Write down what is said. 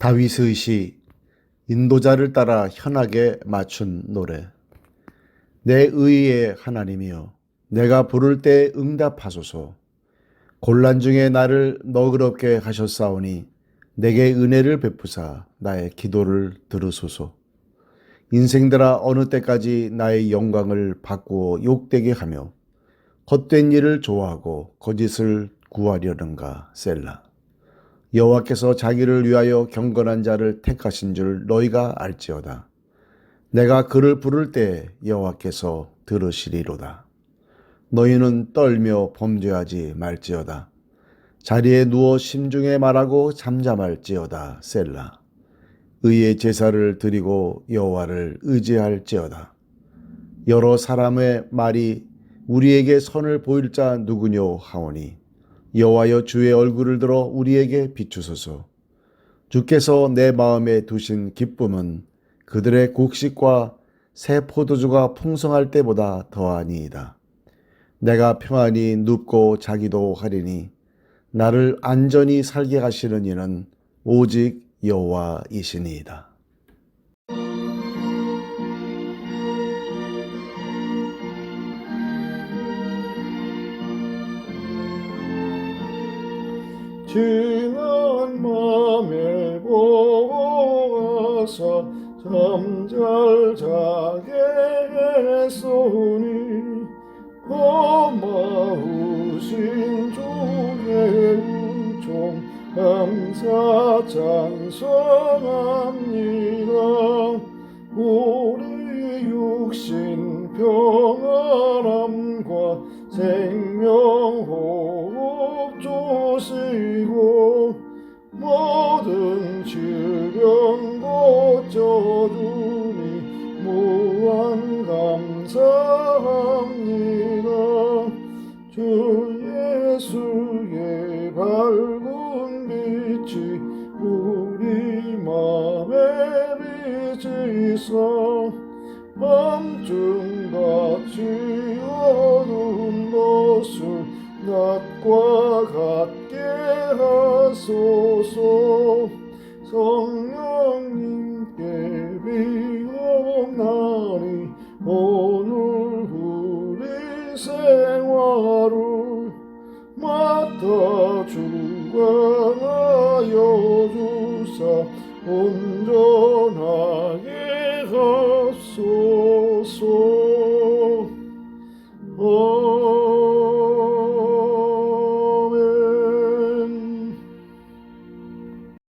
다윗의 시 인도자를 따라 현하게 맞춘 노래. 내 의의 하나님이여 내가 부를 때 응답하소서. 곤란 중에 나를 너그럽게 하셨사오니 내게 은혜를 베푸사 나의 기도를 들으소서. 인생들아 어느 때까지 나의 영광을 바꾸어 욕되게 하며 헛된 일을 좋아하고 거짓을 구하려는가 셀라 여호와께서 자기를 위하여 경건한 자를 택하신 줄 너희가 알지어다. 내가 그를 부를 때 여호와께서 들으시리로다. 너희는 떨며 범죄하지 말지어다. 자리에 누워 심중에 말하고 잠잠할지어다. 셀라. 의의 제사를 드리고 여호와를 의지할지어다. 여러 사람의 말이 우리에게 선을 보일 자 누구뇨 하오니 여호와여 주의 얼굴을 들어 우리에게 비추소서. 주께서 내 마음에 두신 기쁨은 그들의 곡식과 새 포도주가 풍성할 때보다 더하니이다. 내가 평안히 눕고 자기도 하리니 나를 안전히 살게 하시는 이는 오직 여호와이시니이다. 지난 맘에 보고 가서 잠잘 자게 했소니. 고마우신 주의 은총 감사 찬송합니다. 우리 육신 평안함과 생 비치사 밤중같이 어두운 것을 낮과 같게 하소서. 성령님께 비옵나니 오늘 우리 생활을 맡아 주관하여 주사 온전한 so, so.